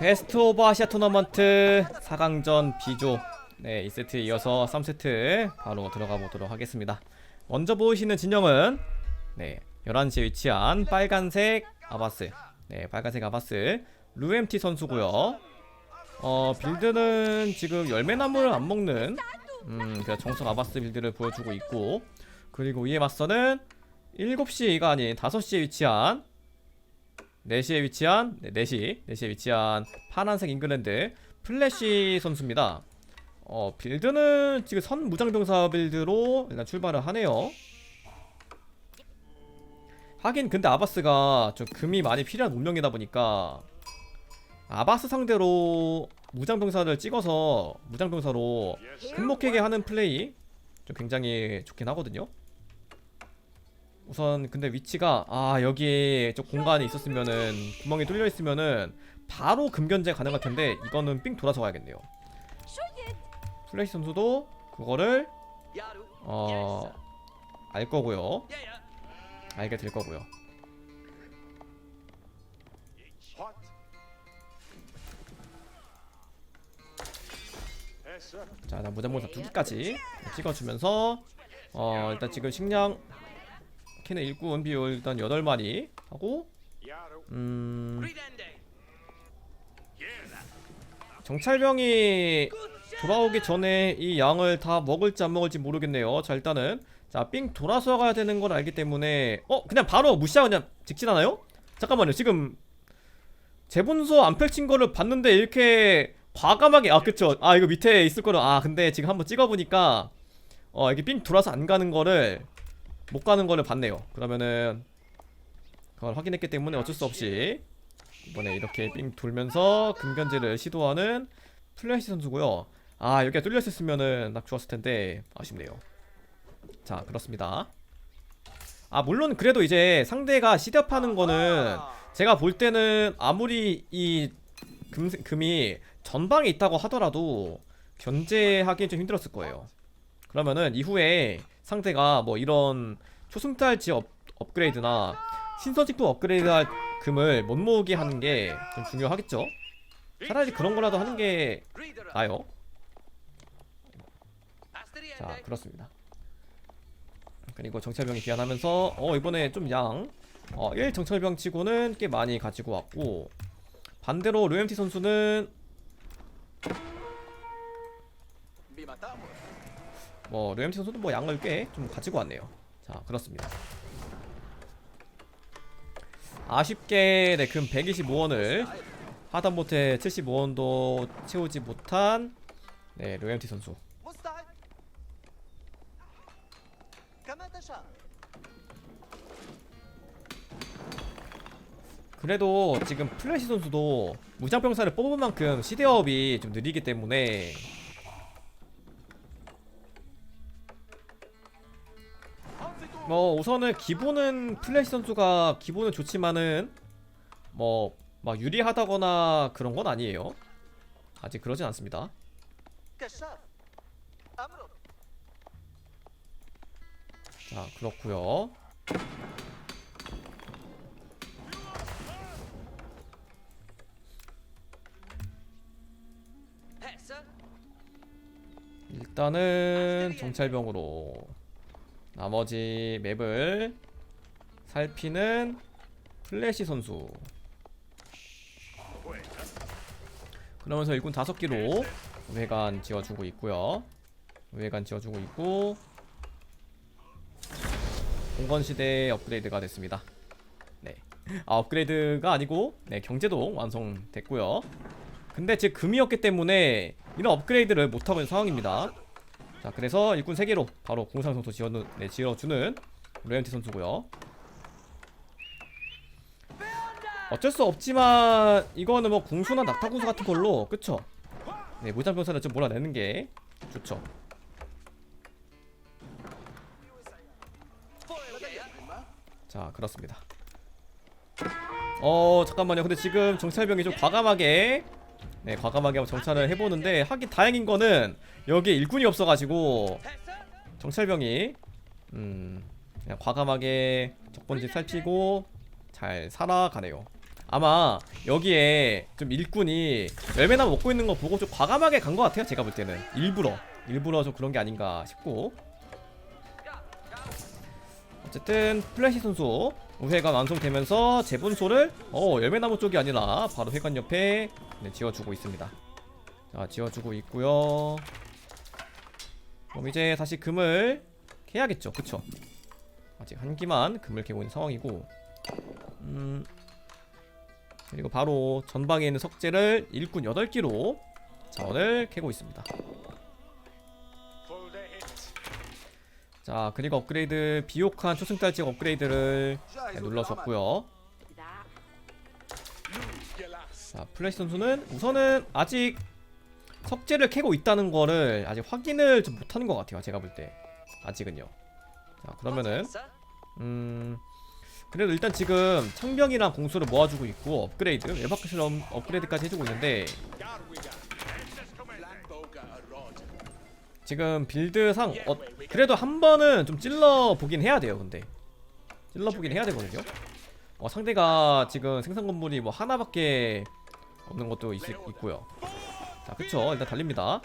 베스트 오브 아시아 토너먼트 4강전 B조 네, 2세트에 이어서 3세트 바로 들어가 보도록 하겠습니다. 먼저 보이시는 진영은 네, 11시에 위치한 빨간색 아바스. 네, 빨간색 아바스 루엠티 선수고요. 어, 빌드는 지금 열매나무를 안 먹는 음, 그 정석 아바스 빌드를 보여주고 있고 그리고 이에 맞서는 7시가 아닌 5시에 위치한 4시에 위치한 네, 4시 4시에 위치한 파란색 잉글랜드 플래시 선수입니다. 어 빌드는 지금 선 무장병사 빌드로 일단 출발을 하네요. 하긴 근데 아바스가 좀 금이 많이 필요한 운명이다 보니까 아바스 상대로 무장병사를 찍어서 무장병사로 금목하게 하는 플레이 좀 굉장히 좋긴 하거든요. 우선 근데 위치가 아 여기에 좀 공간이 있었으면은 구멍이 뚫려 있으면은 바로 금견제 가능할 텐데 이거는 삥 돌아서 가야겠네요. 플래시 선수도 그거를 어 알 거고요. 알게 될 거고요. 자, 일단 무장본사 두 개까지 찍어주면서 어 일단 지금 식량 캔의 일꾼 비율 일단 8마리 하고. 음 정찰병이 돌아오기 전에 이 양을 다 먹을지 안 먹을지 모르겠네요. 자 일단은 자삥 돌아서 가야 되는 걸 알기 때문에 어 그냥 바로 무시하고 그냥 직진하나요? 잠깐만요. 지금 재본소 안 펼친 거를 봤는데 이렇게 과감하게 아 그쵸 아 이거 밑에 있을 거를 아 근데 지금 한번 찍어보니까 어 이게 삥 돌아서 안 가는 거를 못 가는 거를 봤네요. 그러면은 그걸 확인했기 때문에 어쩔 수 없이 이번에 이렇게 삥 돌면서 금견제를 시도하는 플래시 선수고요. 아 여기가 뚫려 있었으면은 딱 좋았을 텐데 아쉽네요. 자 그렇습니다. 아 물론 그래도 이제 상대가 시대업하는 거는 제가 볼 때는 아무리 이 금, 금이 전방에 있다고 하더라도 견제하기 좀 힘들었을 거예요. 그러면은 이후에 상대가 뭐 이런 초승달지 업, 업그레이드나 신서직도 업그레이드할 금을 못 모으게 하는 게 좀 중요하겠죠. 차라리 그런 거라도 하는 게 나요. 자 그렇습니다. 그리고 정찰병이 귀환하면서 어 이번에 좀 양 어, 1 정찰병 치고는 꽤 많이 가지고 왔고 반대로 로엠티 선수는 뭐 르엠티 선수도 뭐 양을 꽤 좀 가지고 왔네요. 자 그렇습니다. 아쉽게 네금 125원을 하단보트에 75원도 채우지 못한 네 르엠티 선수. 그래도 지금 플래시 선수도 무장병사를 뽑은 만큼 시대업이 좀 느리기 때문에 뭐 우선은 기본은 플래시 선수가 기본은 좋지만은 뭐 막 유리하다거나 그런 건 아니에요. 아직 그러진 않습니다. 자 그렇구요. 일단은 정찰병으로. 나머지 맵을 살피는 플래시 선수. 그러면서 일꾼 다섯 기로 외관 지어주고 있고요. 외관 지어주고 있고 공건 시대 업그레이드가 됐습니다. 네. 아, 업그레이드가 아니고 네, 경제도 완성됐고요. 근데 제 금이었기 때문에 이런 업그레이드를 못 하고 있는 상황입니다. 자, 그래서 일꾼 3개로 바로 공상 선수 지어는 네, 지어주는 로연티 선수고요. 어쩔 수 없지만 이거는 뭐 궁수나 낙타궁수 같은 걸로 그쵸? 네, 무장병사를 좀 몰아내는 게 좋죠. 자 그렇습니다 어 잠깐만요 근데 지금 정찰병이 좀 과감하게 네 과감하게 한번 정찰을 해보는데 하긴 다행인 거는 여기에 일꾼이 없어가지고 정찰병이 음 그냥 과감하게 적본지 살피고 잘 살아가네요. 아마 여기에 좀 일꾼이 열매나 먹고 있는 거 보고 좀 과감하게 간 것 같아요 제가 볼 때는. 일부러. 일부러 좀 그런 게 아닌가 싶고. 어쨌든 플래시 선수 우회가 완성되면서 재분소를 어 열매나무 쪽이 아니라 바로 회관 옆에 네, 지어주고 있습니다. 자 지어주고 있고요. 그럼 이제 다시 금을 캐야겠죠. 그쵸? 아직 한 기만 금을 캐고 있는 상황이고. 음. 그리고 바로 전방에 있는 석재를 일꾼 8기로 자원을 캐고 있습니다 자 그리고 업그레이드 비옥한 초승달지 업그레이드를 눌러줬고요. 자 플래시 선수는 우선은 아직 석재를 캐고 있다는 거를 아직 확인을 좀 못하는 것 같아요 제가 볼 때. 아직은요. 자 그러면은 음 그래도 일단 지금 창병이랑 공수를 모아주고 있고 업그레이드 외박실험 업그레이드까지 해주고 있는데 지금 빌드상 어, 그래도 한 번은 좀 찔러 보긴 해야 돼요 근데. 찔러 보긴 해야 되거든요. 어, 상대가 지금 생산 건물이 뭐 하나밖에 없는 것도 있, 있고요. 자 그쵸. 일단 달립니다.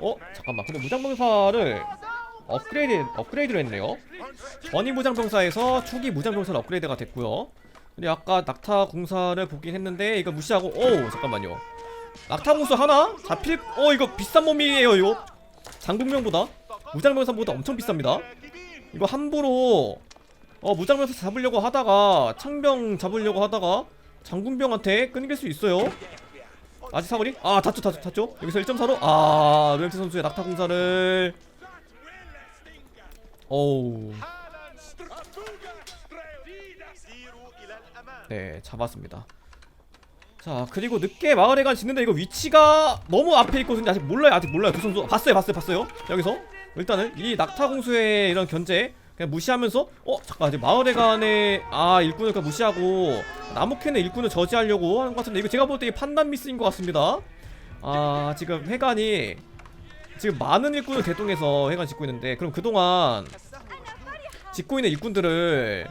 어 잠깐만. 근데 무장병사를 업그레이드 업그레이드를 했네요. 전위 무장병사에서 초기 무장병사로 업그레이드가 됐고요. 근데 아까 낙타 공사를 보긴 했는데 이거 무시하고 오 잠깐만요. 낙타 공사 하나 잡힐 어 이거 비싼 몸이에요 이거 장군명보다 무장병산보다 엄청 비쌉니다. 이거 함부로 어, 무장병산 잡으려고 하다가 창병 잡으려고 하다가 장군병한테 끊길 수 있어요. 아직 사거리? 아 닿죠 닿죠 닿죠. 여기서 1.4로? 아 루엠트 선수의 낙타공사를. 어우. 네 잡았습니다. 자 그리고 늦게 마을에 간 짓는데 이거 위치가 너무 앞에 있거든요. 아직 몰라요. 아직 몰라요. 두 선수. 봤어요 봤어요 봤어요. 여기서. 일단은 이 낙타 공수의 이런 견제 그냥 무시하면서 어 잠깐 마을에 간에 아 일꾼을 그냥 무시하고 나무 캔의 일꾼을 저지하려고 하는 것 같은데 이거 제가 볼때이 판단 미스인 것 같습니다. 아 지금 회관이 지금 많은 일꾼을 대동해서 회관 짓고 있는데 그럼 그동안 짓고 있는 일꾼들을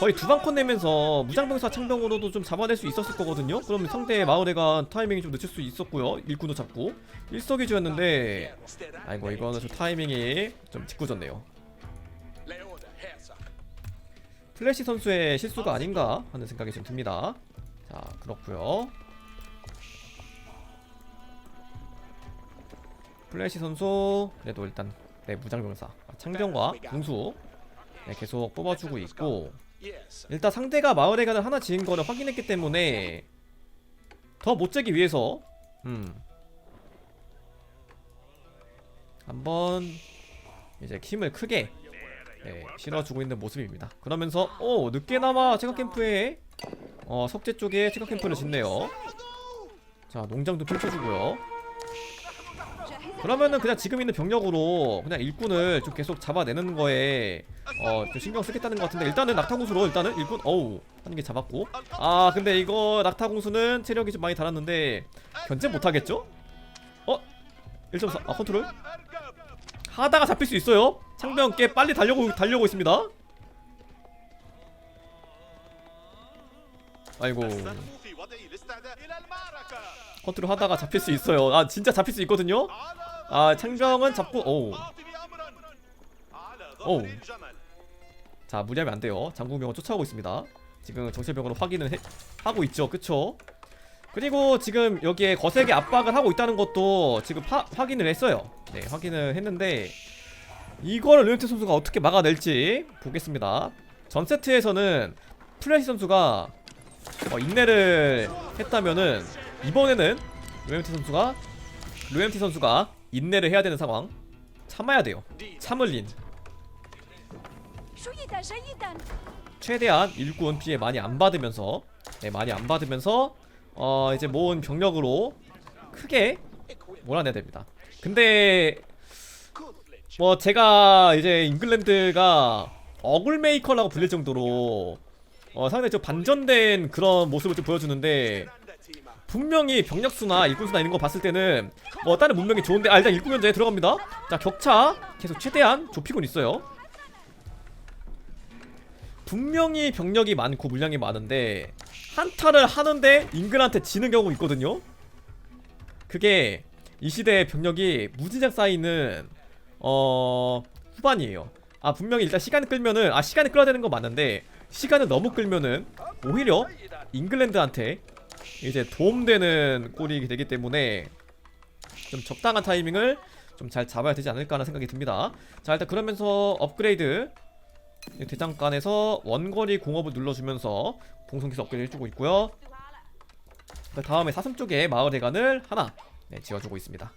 거의 두 방 컷 내면서 무장병사 창병으로도 좀 잡아낼 수 있었을 거거든요. 그럼 상대 마을에가 타이밍이 좀 늦출 수 있었고요. 일꾼도 잡고 일석이조였는데 아이고 이거는 좀 타이밍이 좀 짓궂었네요. 플래시 선수의 실수가 아닌가 하는 생각이 좀 듭니다. 자 그렇고요. 플래시 선수 그래도 일단 네 무장병사 창병과 궁수 네, 계속 뽑아주고 있고. 일단 상대가 마을에 가는 하나 지은 거를 확인했기 때문에 더 못 재기 위해서 음 한번 이제 힘을 크게 네, 실어주고 있는 모습입니다. 그러면서 오 늦게나마 체크 캠프에 어 석재 쪽에 체크 캠프를 짓네요. 자 농장도 펼쳐주고요. 그러면은 그냥 지금 있는 병력으로 그냥 일꾼을 좀 계속 잡아내는 거에 어 좀 신경 쓰겠다는 것 같은데 일단은 낙타공수로 일단은 일꾼 어우 하는 게 잡았고 아 근데 이거 낙타공수는 체력이 좀 많이 달았는데 견제 못하겠죠? 어? 1.4 아 컨트롤? 하다가 잡힐 수 있어요 창병 꽤 빨리 달려고, 달려고 있습니다 아이고 컨트롤 하다가 잡힐 수 있어요 아 진짜 잡힐 수 있거든요 아 창병은 잡고 오오자 무리하면 안돼요. 장군병은 쫓아오고 있습니다. 지금 정체병으로 확인을 해, 하고 있죠. 그쵸? 그리고 지금 여기에 거세게 압박을 하고 있다는 것도 지금 파, 확인을 했어요. 네 확인을 했는데 이거를 르르트 선수가 어떻게 막아낼지 보겠습니다. 전세트에서는 플래시 선수가 어, 인내를 했다면은 이번에는 루엠티 선수가 루엠티 선수가 인내를 해야 되는 상황. 참아야 돼요. 참을린. 최대한 일꾼 피해 많이 안 받으면서 네, 많이 안 받으면서 어, 이제 모은 병력으로 크게 몰아내야 됩니다. 근데 뭐 제가 이제 잉글랜드가 어글메이커라고 불릴 정도로 어, 상당히 좀 반전된 그런 모습을 좀 보여주는데 분명히 병력수나 일꾼수나 이런 거 봤을 때는 뭐 다른 문명이 좋은데 아 일단 일꾼 현장에 들어갑니다. 자 격차 계속 최대한 좁히곤 있어요. 분명히 병력이 많고 물량이 많은데 한타를 하는데 잉글한테 지는 경우 있거든요. 그게 이 시대의 병력이 무지장 쌓이는 어 후반이에요. 아 분명히 일단 시간 끌면은 아 시간을 끌어야 되는 건 맞는데 시간을 너무 끌면은 오히려 잉글랜드한테 이제 도움되는 꼴이 되기 때문에 좀 적당한 타이밍을 좀 잘 잡아야 되지 않을까 하는 생각이 듭니다. 자 일단 그러면서 업그레이드 대장간에서 원거리 공업을 눌러주면서 공성기술 업그레이드 해주고 있고요. 그 다음에 사슴 쪽에 마을 해관을 하나 네, 지어주고 있습니다.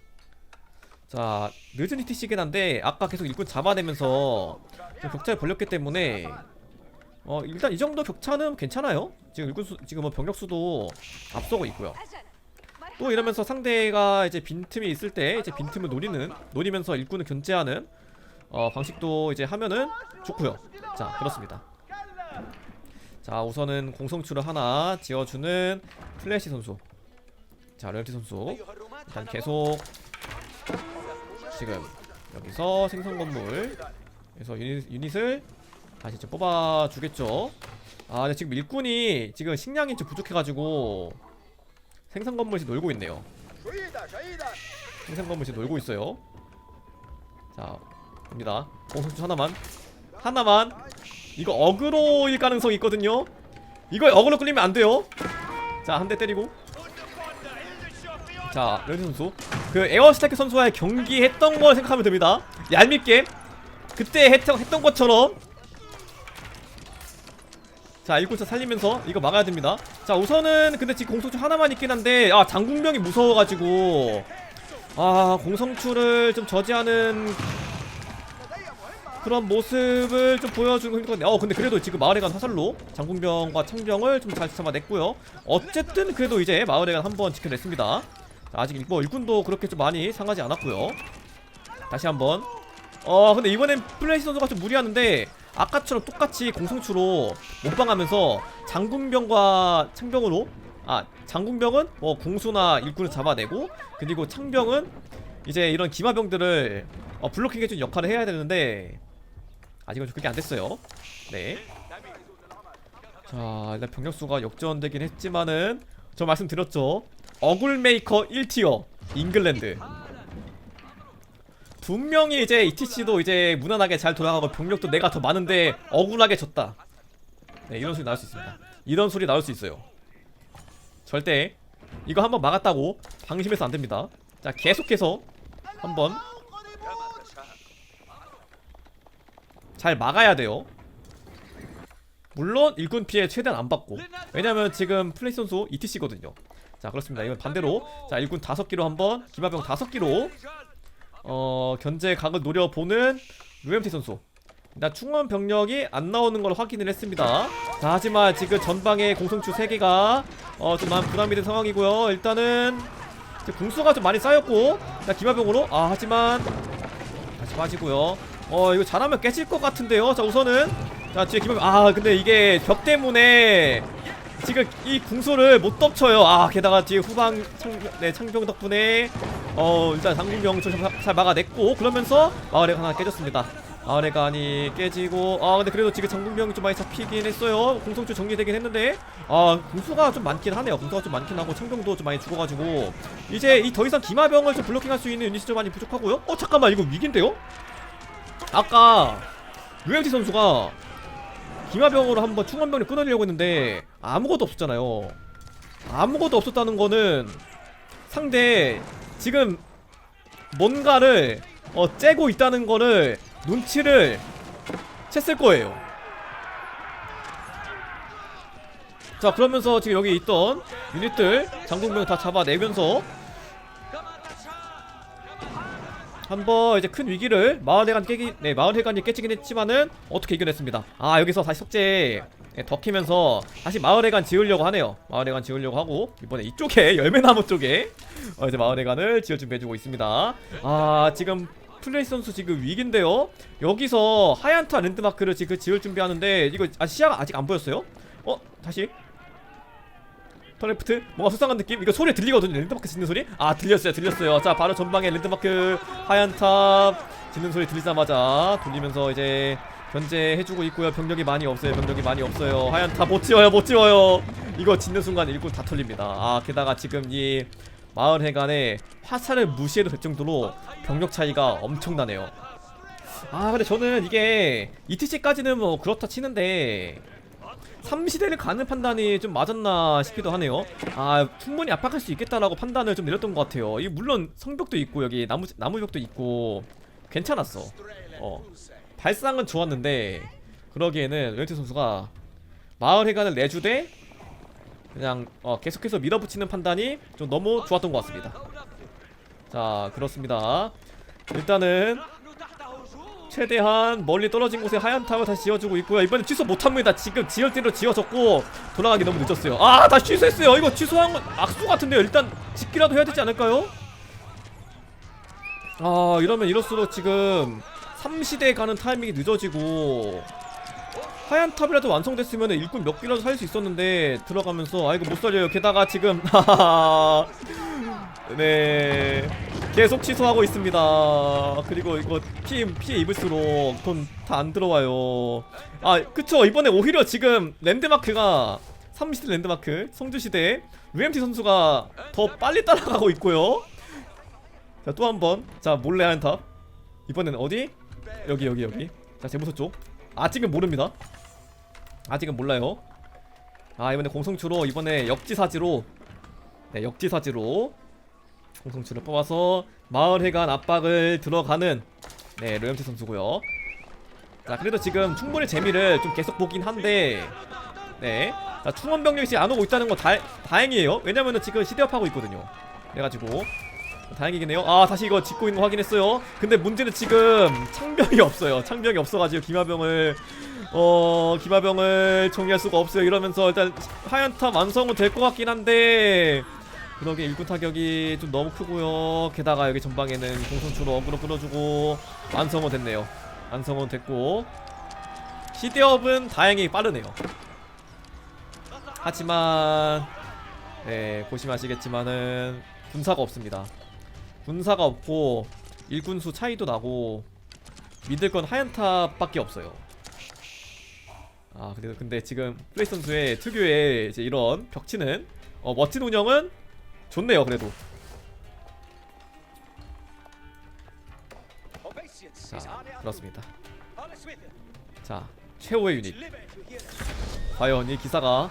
자 늦은 히트시긴 한데 아까 계속 일꾼 잡아내면서 좀 격차를 벌렸기 때문에 어 일단 이 정도 격차는 괜찮아요. 지금 일꾼 수 지금 뭐 병력 수도 앞서고 있고요. 또 이러면서 상대가 이제 빈틈이 있을 때 이제 빈틈을 노리는 노리면서 일꾼을 견제하는 어 방식도 이제 하면은 좋고요. 자 그렇습니다. 자 우선은 공성추를 하나 지어주는 플래시 선수. 자 럴티 선수 일단 계속 지금 여기서 생성 건물 그래서 유닛, 유닛을 다시 좀 뽑아주겠죠. 아 근데 지금 일꾼이 지금 식량이 좀 부족해가지고 생산 건물씩 놀고 있네요. 생산 건물씩 놀고 있어요. 자, 갑니다. 공성주 하나만, 하나만. 이거 어그로일 가능성이 있거든요. 이거 어그로 끌리면 안 돼요. 자, 한 대 때리고. 자, 런지 선수. 그 에어스태크 선수와의 경기 했던 걸 생각하면 됩니다. 얄밉게 그때 했던, 했던 것처럼 자 일꾼차 살리면서 이거 막아야 됩니다. 자 우선은 근데 지금 공성추 하나만 있긴 한데 아 장군병이 무서워가지고. 아 공성추를 좀 저지하는 그런 모습을 좀 보여주고 있는 건데 어 근데 그래도 지금 마을에 간 화살로 장군병과 창병을 좀 잘 잡아냈고요. 어쨌든 그래도 이제 마을에 간 한번 지켜냈습니다. 자, 아직 뭐 일꾼도 그렇게 좀 많이 상하지 않았고요. 다시 한번. 어 근데 이번엔 플레이시 선수가 좀 무리하는데 아까처럼 똑같이 공성추로 몸빵하면서 장군병과 창병으로 아 장군병은 뭐 공수나 일꾼을 잡아내고 그리고 창병은 이제 이런 기마병들을 어, 블로킹해준 역할을 해야 되는데 아직은 좀 그게 안 됐어요. 네. 자 일단 병력수가 역전되긴 했지만은 저 말씀드렸죠. 어굴메이커 1티어 잉글랜드 분명히 이제 ETC도 이제 무난하게 잘 돌아가고 병력도 내가 더 많은데 억울하게 졌다. 네, 이런 소리 나올 수 있습니다. 이런 소리 나올 수 있어요. 절대 이거 한번 막았다고 방심해서 안 됩니다. 자, 계속해서 한번 잘 막아야 돼요. 물론 일꾼 피해 최대한 안 받고 왜냐면 지금 플레이 선수 ETC거든요. 자, 그렇습니다. 이건 반대로 자, 일꾼 다섯 기로 한번 기마병 다섯 기로 어 견제 각을 노려보는 루엠티 선수. 일단 충원 병력이 안 나오는 걸 확인을 했습니다. 자 하지만 지금 전방에 공성추 3개가 어좀 많은 부담이 된 상황이고요. 일단은 궁수가 좀 많이 쌓였고 자 기마병으로 아 하지만 다시 빠지고요. 어 이거 잘하면 깨질 것 같은데요. 자 우선은 자 뒤에 기마병 아 근데 이게 벽 때문에 지금 이 궁수를 못 덮쳐요. 아 게다가 뒤에 후방 창, 네, 창병 덕분에 어 일단 장군병 좀잘 막아냈고 그러면서 마을의 하나 깨졌습니다. 마을의 간이 깨지고 아 근데 그래도 지금 장군병이 좀 많이 잡히긴 했어요. 공성주 정리되긴 했는데 아 궁수가 좀 많긴 하네요. 궁수가 좀 많긴 하고 창병도 좀 많이 죽어가지고 이제 이 더 이상 기마병을 좀 블로킹할 수 있는 유닛이 좀 많이 부족하고요. 어 잠깐만 이거 위기인데요? 아까 루엘티 선수가 기마병으로 한번 충원병을 끊으려고 했는데 아무것도 없었잖아요. 아무것도 없었다는 거는 상대 지금 뭔가를 어 째고 있다는 거를 눈치를 챘을 거예요. 자 그러면서 지금 여기 있던 유닛들 장군병 다 잡아내면서 한번 이제 큰 위기를 마을회관 깨기 네 마을회관이 깨지긴 했지만은 어떻게 이겨냈습니다 아 여기서 다시 석재 네, 더 키면서 다시 마을회관 지으려고 하네요. 마을회관 지으려고 하고 이번에 이쪽에 열매나무 쪽에 어, 이제 마을회관을 지을 준비해주고 있습니다. 아 지금 플레이 선수 지금 위기인데요. 여기서 하얀타 랜드마크를 지금 지을 준비하는데 이거 아 시야가 아직 안 보였어요? 어 다시? 터레프트? 뭔가 수상한 느낌? 이거 소리 들리거든요. 랜드마크 짓는 소리? 아 들렸어요 들렸어요. 자 바로 전방에 랜드마크 하얀 탑 짓는 소리 들리자마자 돌리면서 이제 견제해주고 있고요. 병력이 많이 없어요. 병력이 많이 없어요. 하얀 타못 지워요. 못 지워요. 이거 짓는 순간 일꾼 다 털립니다. 아 게다가 지금 이 마을 해관에 화살을 무시해도 될 정도로 병력 차이가 엄청나네요. 아 근데 저는 이게 ETC까지는 뭐 그렇다 치는데 3시대를 가는 판단이 좀 맞았나 싶기도 하네요. 아 충분히 압박할 수 있겠다라고 판단을 좀 내렸던 것 같아요. 이 물론 성벽도 있고 여기 나무 나무벽도 있고 괜찮았어. 어 발상은 좋았는데 그러기에는 왼트 선수가 마을 해관을 내주되 그냥 어, 계속해서 밀어붙이는 판단이 좀 너무 좋았던 것 같습니다. 자 그렇습니다. 일단은 최대한 멀리 떨어진 곳에 하얀 탑을 다시 지어주고 있고요. 이번에 취소 못합니다. 지금 지을 대로 지어졌고 돌아가기 너무 늦었어요. 아 다시 취소했어요. 이거 취소한 건 악수 같은데요. 일단 짓기라도 해야 되지 않을까요? 아 이러면 이럴수록 지금 3시대에 가는 타이밍이 늦어지고 하얀 탑이라도 완성됐으면 일꾼 몇 개라도 살 수 있었는데 들어가면서 아 이거 못 살려요. 게다가 지금 네 계속 취소하고 있습니다. 그리고 이거 피해, 피해 입을수록 돈 다 안 들어와요. 아 그쵸. 이번에 오히려 지금 랜드마크가 3시대 랜드마크 성주시대 UMT 선수가 더 빨리 따라가고 있고요. 자 또 한번. 자 몰래 한탑. 이번에는 어디? 여기 여기 여기. 자 제보소 쪽. 아직은 모릅니다. 아직은 몰라요. 아 이번에 공성추로 이번에 역지사지로. 네 역지사지로 공성추를 뽑아서 마을회관 압박을 들어가는 네 로염티 선수고요. 자 그래도 지금 충분히 재미를 좀 계속 보긴 한데 네. 자, 충원 병력이 지금 안 오고 있다는 거 다, 다행이에요. 왜냐면은 지금 시대업하고 있거든요. 그래가지고 다행이긴 해요. 아 다시 이거 짓고 있는 거 확인했어요. 근데 문제는 지금 창병이 없어요. 창병이 없어가지고 기마병을 어 기마병을 정리할 수가 없어요. 이러면서 일단 하얀탑 완성은 될 것 같긴 한데 그러게 일꾼 타격이 좀 너무 크고요. 게다가 여기 전방에는 공선추로 어그로 끌어주고 완성은 됐네요. 완성은 됐고 시대업은 다행히 빠르네요. 하지만 네 보시면 아시겠지만은 군사가 없습니다 군사가 없고 일꾼수 차이도 나고 믿을 건 하얀 탑밖에 없어요. 아 근데, 근데 지금 플레이 선수의 특유의 이제 이런 벽치는 어, 멋진 운영은 좋네요 그래도. 자 그렇습니다. 자 최후의 유닛. 과연 이 기사가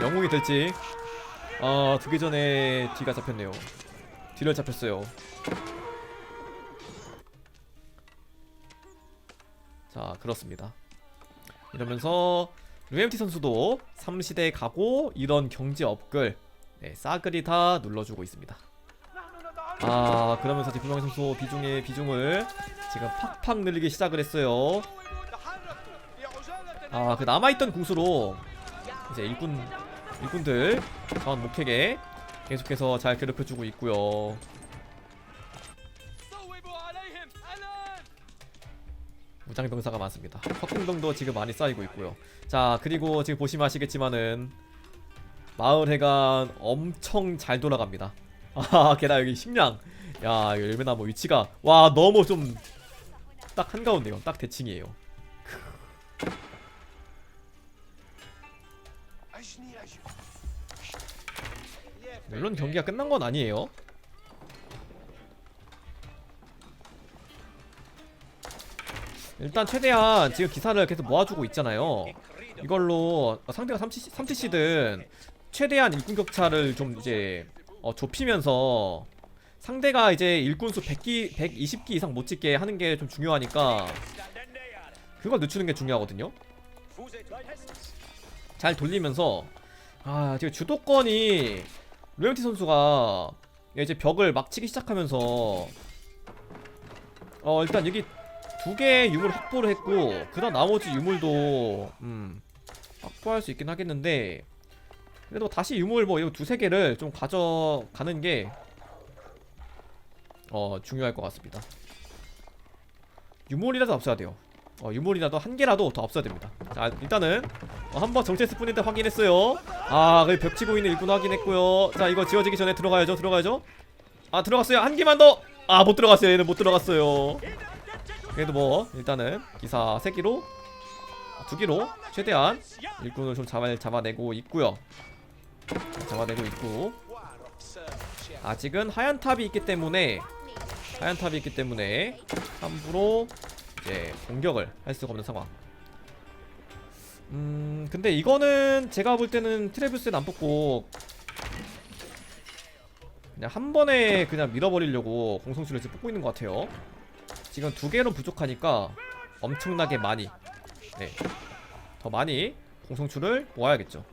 영웅이 될지 아 두기 전에 뒤가 잡혔네요 뒤를 잡혔어요. 자 그렇습니다. 이러면서 루엠티 선수도 3시대에 가고 이런 경제 업글 네, 싸그리 다 눌러주고 있습니다. 아 그러면서 구명 선수 비중의 비중을 지금 팍팍 늘리기 시작을 했어요. 아그 남아있던 궁수로 이제 일꾼 일꾼들 자원 목핵에 계속해서 잘 괴롭혀주고 있고요. 무장병사가 많습니다. 헛궁동도 지금 많이 쌓이고 있고요. 자 그리고 지금 보시면 아시겠지만은 마을 해관 엄청 잘 돌아갑니다. 아 게다가 여기 식량 야 이거 열매나무 위치가 와 너무 좀 딱 한가운데요. 딱 대칭이에요 물론 경기가 끝난 건 아니에요. 일단 최대한 지금 기사를 계속 모아주고 있잖아요. 이걸로 상대가 3TC, 3TC든 최대한 일꾼 격차를 좀 이제 어, 좁히면서 상대가 이제 일꾼수 100기, 120기 이상 못 찍게 하는 게 좀 중요하니까 그걸 늦추는 게 중요하거든요. 잘 돌리면서 아 지금 주도권이 로열티 선수가 이제 벽을 막 치기 시작하면서 어 일단 여기 두 개의 유물 확보를 했고 그다음 나머지 유물도 음 확보할 수 있긴 하겠는데 그래도 다시 유물 뭐 이거 두세 개를 좀 가져가는 게 어 중요할 것 같습니다. 유물이라도 없어야 돼요. 어 유물이라도 한 개라도 더 없어야 됩니다. 자 일단은 어, 한번 정체 스프린트 확인했어요. 아그 벽치고 있는 일꾼 확인했고요. 자 이거 지워지기 전에 들어가야죠. 들어가야죠. 아 들어갔어요. 한 개만 더. 아 못 들어갔어요. 얘는 못 들어갔어요. 그래도 뭐 일단은 기사 3기로 2기로 최대한 일꾼을 좀 잡아, 잡아내고 있고요 잡아내고 있고 아직은 하얀 탑이 있기 때문에 하얀 탑이 있기 때문에 함부로 이제 공격을 할 수가 없는 상황 음 근데 이거는 제가 볼 때는 트레비스는 안 뽑고 그냥 한 번에 그냥 밀어버리려고 공성수를 지금 뽑고 있는 것 같아요. 지금 두 개로 부족하니까 엄청나게 많이 네. 더 많이 공성출을 모아야겠죠.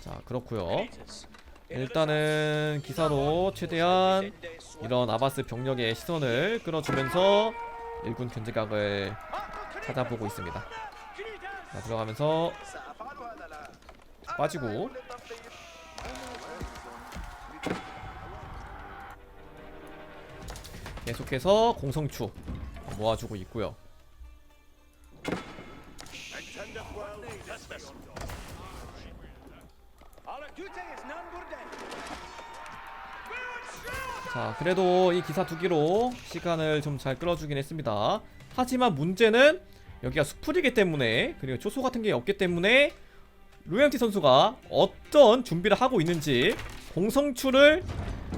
자 그렇고요. 일단은 기사로 최대한 이런 아바스 병력의 시선을 끌어주면서 일군 견제각을 찾아보고 있습니다 자 들어가면서 빠지고. 계속해서 공성추 모아주고 있고요. 자 그래도 이 기사 두 기로 시간을 좀 잘 끌어주긴 했습니다. 하지만 문제는 여기가 수풀이기 때문에 그리고 초소 같은 게 없기 때문에 로얄티 선수가 어떤 준비를 하고 있는지 공성추를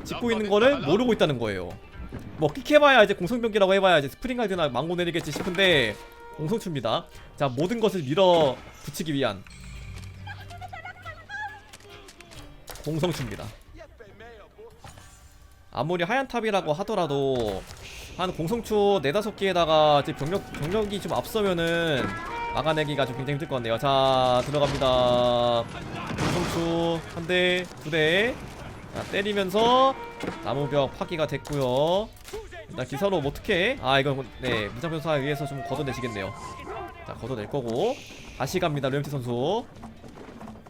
짓고 있는 거를 모르고 있다는 거예요. 뭐 킥해봐야 이제 공성병기라고 해봐야 이제 스프링갈드나 망고 내리겠지 싶은데 공성추입니다. 자 모든 것을 밀어 붙이기 위한 공성추입니다. 아무리 하얀 탑이라고 하더라도 한 공성추 네다섯 개에다가 병력 병력이 좀 앞서면은 막아내기가 좀 굉장히 힘들 것 같네요. 자 들어갑니다. 공성추 한 대, 두 대. 자 때리면서 나무벽 파기가 됐고요. 일단 기사로 뭐 어떻게? 아 이거 네 무장변사 위해서 좀 걷어내시겠네요. 자 걷어낼 거고 다시 갑니다 르엠티 선수.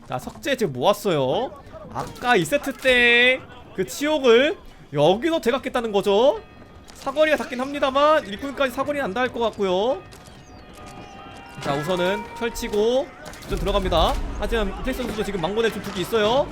자 석재 지금 모았어요. 아까 2세트 때 그 치욕을 여기서 되갚겠다는 거죠. 사거리가 닿긴 합니다만 일꾼까지 사거리 안 닿을 것 같고요. 자 우선은 펼치고 좀 들어갑니다. 하지만 플렉스 선수도 지금 망고넬 좀 두개 있어요.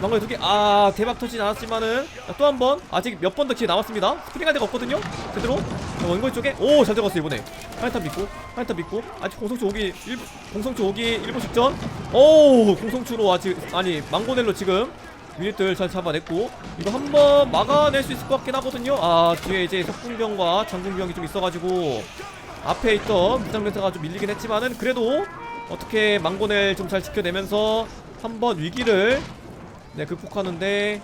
망고넬 두개 아 대박 터지지 않았지만은 또 한 번 아직 몇 번 더 기회 남았습니다. 스프링할 데가 없거든요. 제대로 자, 원거리 쪽에 오잘 들어갔어 이번에 하이탑 믿고 하이탑 믿고 아직 공성추 오기 일 공성추 오기 일부 직전 오 공성추로 아직 아니 망고넬로 지금 유닛들 잘 잡아냈고 이거 한번 막아낼 수 있을 것 같긴 하거든요. 아 뒤에 이제 석궁병과 장궁병이 좀 있어가지고 앞에 있던 무장병사가 좀 밀리긴 했지만은 그래도 어떻게 망고넬 좀 잘 지켜내면서 한번 위기를 네 극복하는데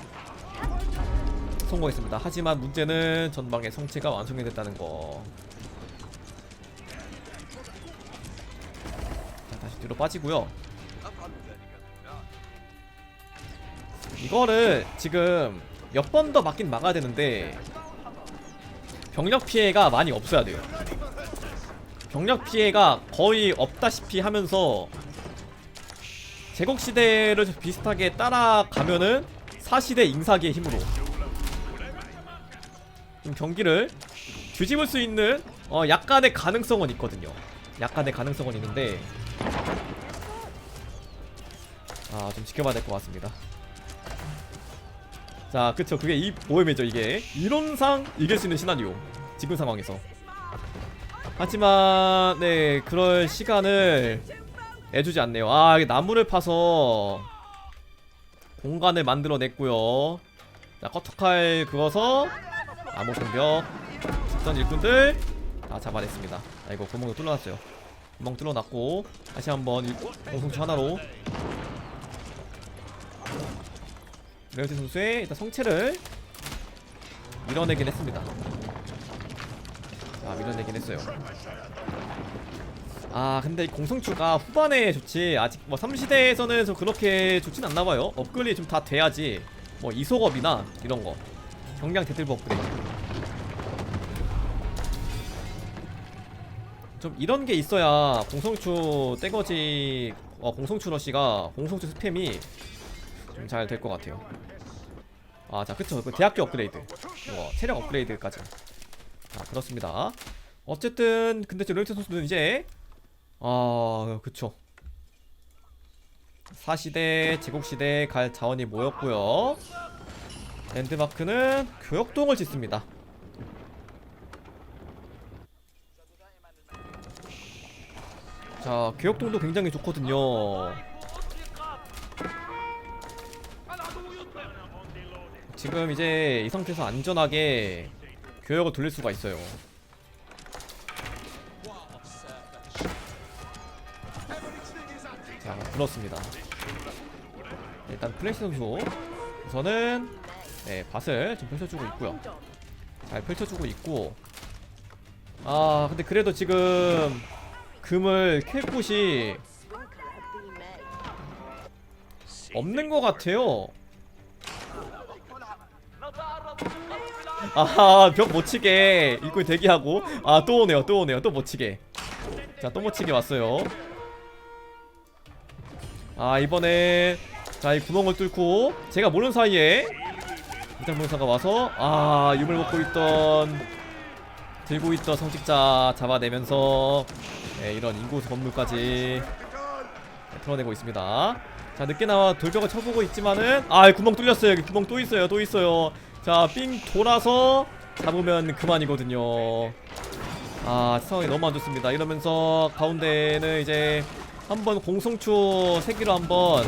성공했습니다. 하지만 문제는 전방의 성체가 완성이 됐다는 거. 자, 다시 뒤로 빠지고요 이거를 지금 몇 번 더 맞긴 막아야 되는데 병력 피해가 많이 없어야 돼요. 병력 피해가 거의 없다시피 하면서 제국 시대를 좀 비슷하게 따라가면은 사시대 잉사기의 힘으로 좀 경기를 뒤집을 수 있는 어 약간의 가능성은 있거든요. 약간의 가능성은 있는데 아 좀 지켜봐야 될 것 같습니다. 자 그쵸. 그게 이 보험이죠 이게. 이론상 이길 수 있는 시나리오 지금 상황에서. 하지만 네 그럴 시간을 내주지 않네요. 아 이게 나무를 파서 공간을 만들어냈고요. 자 커터칼 그어서 나무 공격. 직선 일꾼들 다 잡아냈습니다. 자 이거 구멍도 뚫어놨어요. 구멍 뚫어놨고 다시 한번 일- 공성추 하나로 레오티 선수의 일단 성체를 밀어내긴 했습니다. 자, 밀어내긴 했어요. 아, 근데 이 공성추가 후반에 좋지. 아직 뭐 3시대에서는 좀 그렇게 좋진 않나봐요. 업글이 좀 다 돼야지. 뭐 이속업이나 이런 거. 경량 대들보 업그레이드. 좀 이런 게 있어야 공성추 떼거지, 어, 공성추 러시가 공성추 스팸이 좀 잘 될 것 같아요. 아 자 그쵸. 그 대학교 업그레이드. 뭐 체력 업그레이드까지. 자 그렇습니다. 어쨌든 근데 저 로이트 선수는 이제 아 그쵸. 4시대 제국시대 갈 자원이 모였고요. 랜드마크는 교역동을 짓습니다. 자 교역동도 굉장히 좋거든요. 지금 이제 이 상태에서 안전하게 교역을 돌릴 수가 있어요. 자 그렇습니다. 일단 플래시 선수. 우선은 네 밭을 좀 펼쳐주고 있고요. 잘 펼쳐주고 있고. 아 근데 그래도 지금 금을 캘 곳이 없는 것 같아요 아하 벽못 치게 일꾼 대기하고. 아 또 오네요 또 오네요 또 못 치게. 자 또 못 치게 왔어요. 아 이번에 자 이 구멍을 뚫고 제가 모르는 사이에 이탈 모사가 와서 아 유물 먹고 있던 들고 있던 성직자 잡아내면서 네, 이런 인구수 건물까지 네, 털어내고 있습니다. 자 늦게 나와 돌벽을 쳐보고 있지만은 아 구멍 뚫렸어요. 여기 구멍 또 있어요 또 있어요 자 삥 돌아서 잡으면 그만이거든요. 아 상황이 너무 안 좋습니다. 이러면서 가운데는 이제 한번 공성추 세기로 한번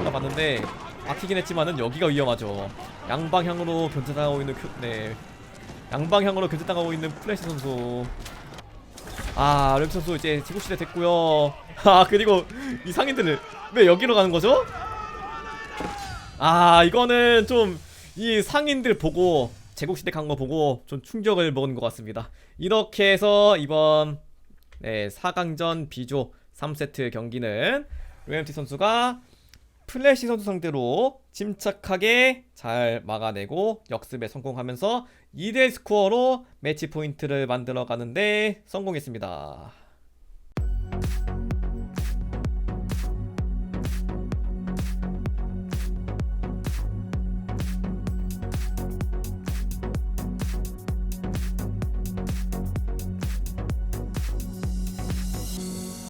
올라봤는데 막히긴 했지만은 여기가 위험하죠. 양방향으로 견제당하고 있는 큐, 네. 양방향으로 견제당하고 있는 플래시 선수. 아렘 선수 이제 제국시대 됐고요. 아 그리고 이 상인들은 왜 여기로 가는 거죠? 아 이거는 좀 이 상인들 보고 제국시대 간 거 보고 좀 충격을 먹은 것 같습니다 이렇게 해서 이번 네 4강전 B조 3세트 경기는 로엠티 선수가 플래시 선수 상대로 침착하게 잘 막아내고 역습에 성공하면서 2대 스코어로 매치 포인트를 만들어 가는데 성공했습니다.